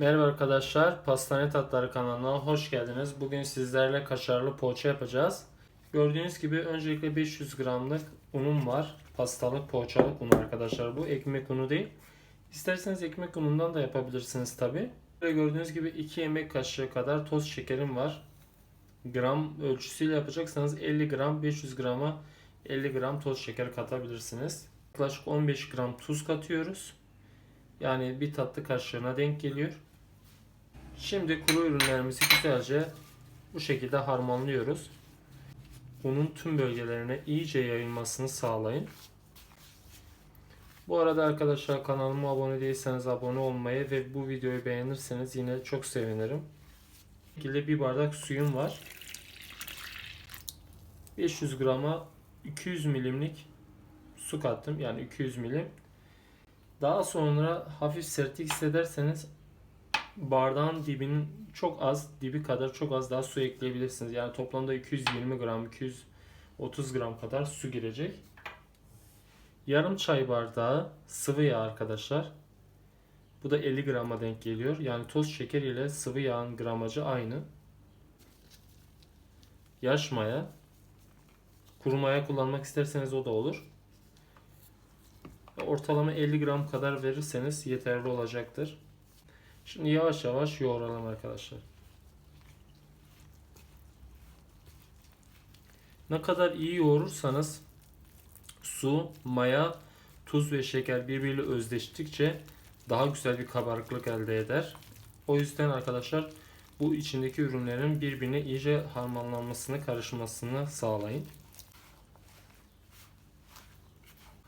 Merhaba arkadaşlar, Pastane Tatları kanalına hoş geldiniz. Bugün sizlerle kaşarlı poğaça yapacağız. Gördüğünüz gibi öncelikle 500 gramlık unum var. Pastalık poğaçalık unu arkadaşlar bu. Ekmek unu değil. İsterseniz ekmek unundan da yapabilirsiniz tabi. Gördüğünüz gibi 2 yemek kaşığı kadar toz şekerim var. Gram ölçüsüyle yapacaksanız 50 gram 500 grama 50 gram toz şeker katabilirsiniz. Yaklaşık 15 gram tuz katıyoruz. Yani bir tatlı kaşığına denk geliyor. Şimdi kuru ürünlerimizi güzelce bu şekilde harmanlıyoruz. Unun tüm bölgelerine iyice yayılmasını sağlayın. Bu arada arkadaşlar kanalıma abone değilseniz abone olmayı ve bu videoyu beğenirseniz yine çok sevinirim. Bu şekilde bir bardak suyum var. 500 grama 200 milimlik su kattım. Yani 200 milim. Daha sonra hafif sertlik hissederseniz bardağın dibinin çok az, dibi kadar çok az daha su ekleyebilirsiniz. Yani toplamda 220 gram, 230 gram kadar su girecek. Yarım çay bardağı sıvı yağ arkadaşlar. Bu da 50 grama denk geliyor. Yani toz şeker ile sıvı yağın gramajı aynı. Yaş maya. Kuru maya kullanmak isterseniz o da olur. Ortalama 50 gram kadar verirseniz yeterli olacaktır. Şimdi yavaş yavaş yoğuralım arkadaşlar. Ne kadar iyi yoğurursanız su, maya, tuz ve şeker birbiriyle özleştikçe daha güzel bir kabarıklık elde eder. O yüzden arkadaşlar bu içindeki ürünlerin birbirine iyice harmanlanmasını, karışmasını sağlayın.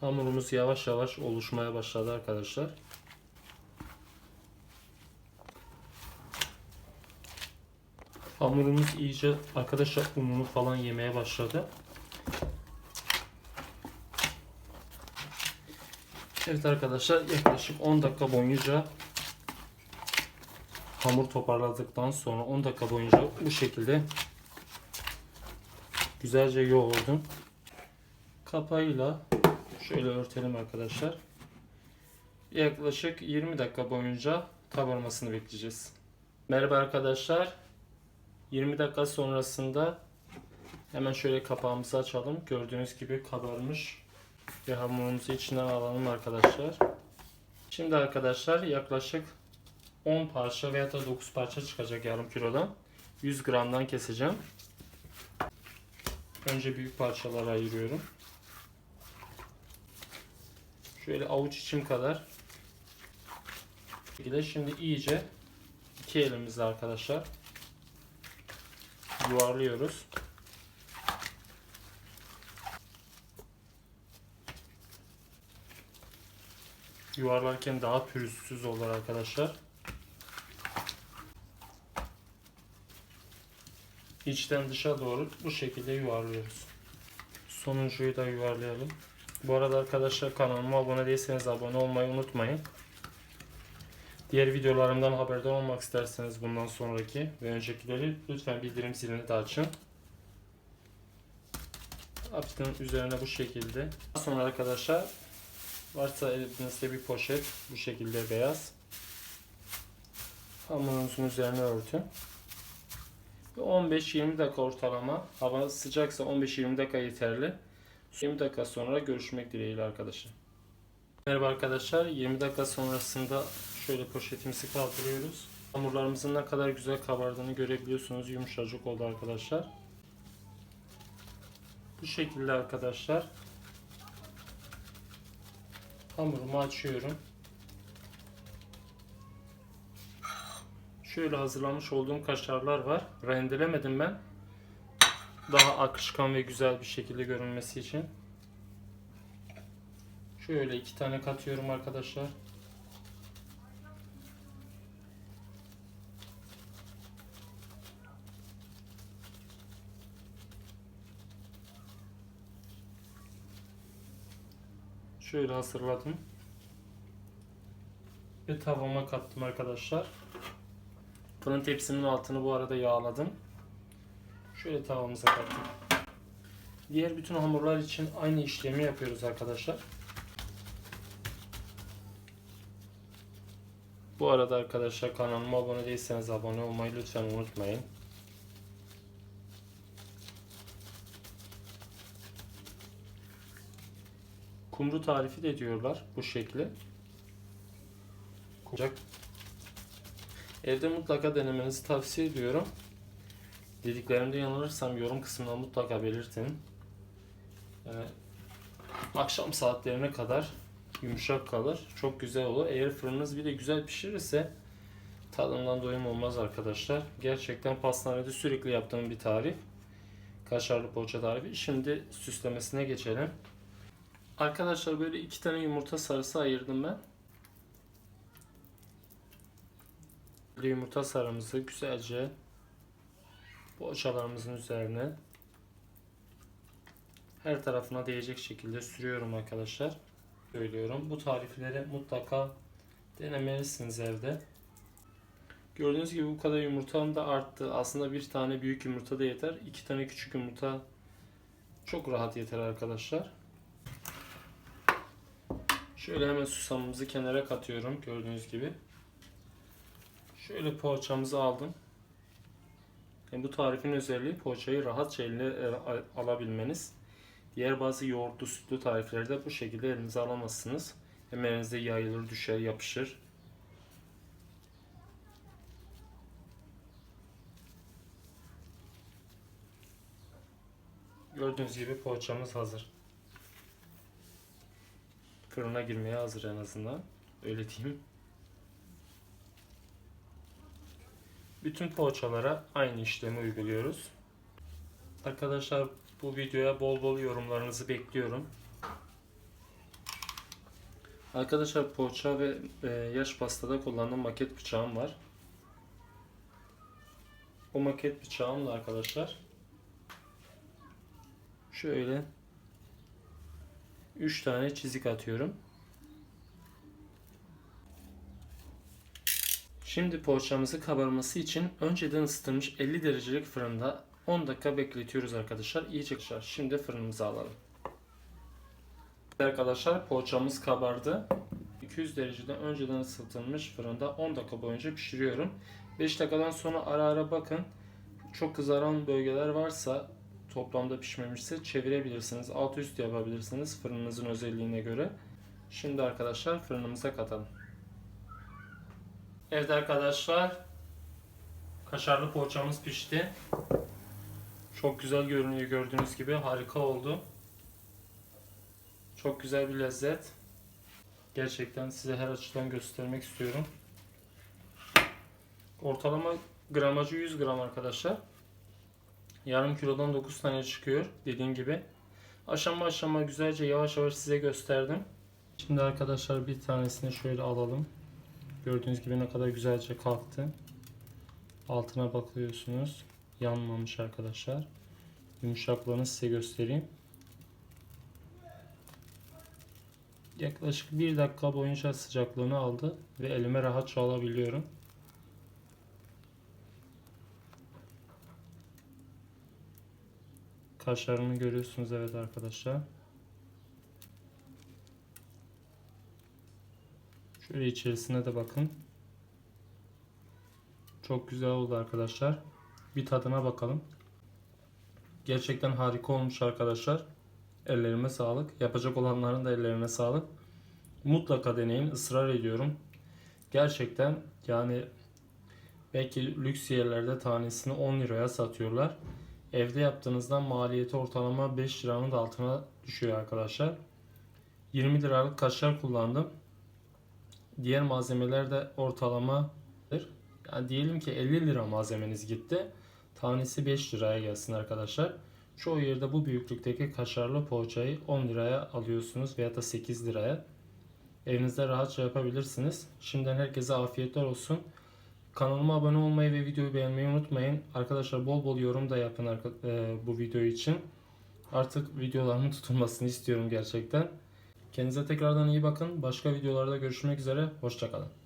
Hamurumuz yavaş yavaş oluşmaya başladı arkadaşlar. Hamurumuz iyice arkadaşlar ununu falan yemeye başladı. Evet arkadaşlar yaklaşık 10 dakika boyunca hamur toparladıktan sonra 10 dakika boyunca bu şekilde güzelce yoğurdum. Kapağıyla şöyle örtelim arkadaşlar. Yaklaşık 20 dakika boyunca kabarmasını bekleyeceğiz. Merhaba arkadaşlar. 20 dakika sonrasında hemen şöyle kapağımızı açalım. Gördüğünüz gibi kabarmış ve hamurumuzu içinden alalım arkadaşlar. Şimdi arkadaşlar yaklaşık 10 parça veya da 9 parça çıkacak yarım kilodan. 100 gramdan keseceğim. Önce büyük parçalara ayırıyorum. Şöyle avuç içim kadar. şimdi iyice iki elimizle arkadaşlar yuvarlıyoruz. Yuvarlarken daha pürüzsüz olur arkadaşlar. İçten dışa doğru bu şekilde yuvarlıyoruz. Sonuncuyu da yuvarlayalım. Bu arada arkadaşlar kanalıma abone değilseniz abone olmayı unutmayın. Diğer videolarımdan haberdar olmak isterseniz bundan sonraki ve öncekileri lütfen bildirim zilini de açın. Yaptığım üzerine bu şekilde. Sonra arkadaşlar varsa elinizde bir poşet bu şekilde beyaz. Hamurunuzun üzerine örtün. 15-20 dakika ortalama. Hava sıcaksa 15-20 dakika yeterli. 20 dakika sonra görüşmek dileğiyle arkadaşlar. Merhaba arkadaşlar. 20 dakika sonrasında şöyle poşetimizi kaldırıyoruz. Hamurlarımızın ne kadar güzel kabardığını görebiliyorsunuz. Yumuşacık oldu arkadaşlar. Bu şekilde arkadaşlar. Hamurumu açıyorum. Şöyle hazırlamış olduğum kaşarlar var. Rendelemedim ben daha akışkan ve güzel bir şekilde görünmesi için. Şöyle iki tane katıyorum arkadaşlar. Şöyle hazırladım. Ve tavama kattım arkadaşlar. Fırın tepsimin altını bu arada yağladım. Şöyle tavamıza kattık. Diğer bütün hamurlar için aynı işlemi yapıyoruz arkadaşlar. Bu arada arkadaşlar kanalıma abone değilseniz abone olmayı lütfen unutmayın. Kumru tarifi de diyorlar bu şekli. Kucak. Evde mutlaka denemenizi tavsiye ediyorum. Dediklerimde yanılırsam yorum kısmına mutlaka belirtin. Yani akşam saatlerine kadar yumuşak kalır. Çok güzel olur. Eğer fırınınız bir de güzel pişirirse tadından doyum olmaz arkadaşlar. Gerçekten pastanede sürekli yaptığım bir tarif. Kaşarlı poğaça tarifi. Şimdi süslemesine geçelim. Arkadaşlar böyle iki tane yumurta sarısı ayırdım ben. Böyle yumurta sarımızı güzelce poğaçalarımızın üzerine her tarafına değecek şekilde sürüyorum arkadaşlar. Söylüyorum. Bu tarifleri mutlaka denemelisiniz evde. Gördüğünüz gibi bu kadar yumurtam da arttı. Aslında bir tane büyük yumurta da yeter. iki tane küçük yumurta çok rahat yeter arkadaşlar. Şöyle hemen susamımızı kenara katıyorum gördüğünüz gibi. Şöyle poğaçamızı aldım. Yani bu tarifin özelliği poğaçayı rahatça eline e, alabilmeniz. Diğer bazı yoğurtlu sütlü tariflerde bu şekilde elinize alamazsınız. Hem elinizde yayılır, düşer, yapışır. Gördüğünüz gibi poğaçamız hazır. Fırına girmeye hazır en azından. Öyle diyeyim. Bütün poğaçalara aynı işlemi uyguluyoruz. Arkadaşlar bu videoya bol bol yorumlarınızı bekliyorum. Arkadaşlar poğaça ve e, yaş pastada kullandığım maket bıçağım var. O maket bıçağımla arkadaşlar şöyle 3 tane çizik atıyorum. Şimdi poğaçamızı kabarması için önceden ısıtılmış 50 derecelik fırında 10 dakika bekletiyoruz arkadaşlar. İyice kışar. Şimdi fırınımıza alalım. Arkadaşlar poğaçamız kabardı. 200 derecede önceden ısıtılmış fırında 10 dakika boyunca pişiriyorum. 5 dakikadan sonra ara ara bakın. Çok kızaran bölgeler varsa toplamda pişmemişse çevirebilirsiniz. Alt üst yapabilirsiniz fırınınızın özelliğine göre. Şimdi arkadaşlar fırınımıza katalım. Evet arkadaşlar kaşarlı poğaçamız pişti. Çok güzel görünüyor gördüğünüz gibi harika oldu. Çok güzel bir lezzet. Gerçekten size her açıdan göstermek istiyorum. Ortalama gramajı 100 gram arkadaşlar. Yarım kilodan 9 tane çıkıyor dediğim gibi. Aşama aşama güzelce yavaş yavaş size gösterdim. Şimdi arkadaşlar bir tanesini şöyle alalım. Gördüğünüz gibi ne kadar güzelce kalktı. Altına bakıyorsunuz. Yanmamış arkadaşlar. Yumuşaklığını size göstereyim. Yaklaşık bir dakika boyunca sıcaklığını aldı ve elime rahatça alabiliyorum. Kaşarını görüyorsunuz evet arkadaşlar. Şöyle içerisine de bakın. Çok güzel oldu arkadaşlar. Bir tadına bakalım. Gerçekten harika olmuş arkadaşlar. Ellerime sağlık. Yapacak olanların da ellerine sağlık. Mutlaka deneyin. ısrar ediyorum. Gerçekten yani belki lüks yerlerde tanesini 10 liraya satıyorlar. Evde yaptığınızda maliyeti ortalama 5 liranın da altına düşüyor arkadaşlar. 20 liralık kaşar kullandım. Diğer malzemeler de ortalamadır. Yani diyelim ki 50 lira malzemeniz gitti. Tanesi 5 liraya gelsin arkadaşlar. Çoğu yerde bu büyüklükteki kaşarlı poğaçayı 10 liraya alıyorsunuz veya da 8 liraya. Evinizde rahatça yapabilirsiniz. Şimdiden herkese afiyetler olsun. Kanalıma abone olmayı ve videoyu beğenmeyi unutmayın. Arkadaşlar bol bol yorum da yapın e, bu video için. Artık videolarımın tutulmasını istiyorum gerçekten. Kendinize tekrardan iyi bakın. Başka videolarda görüşmek üzere. Hoşçakalın.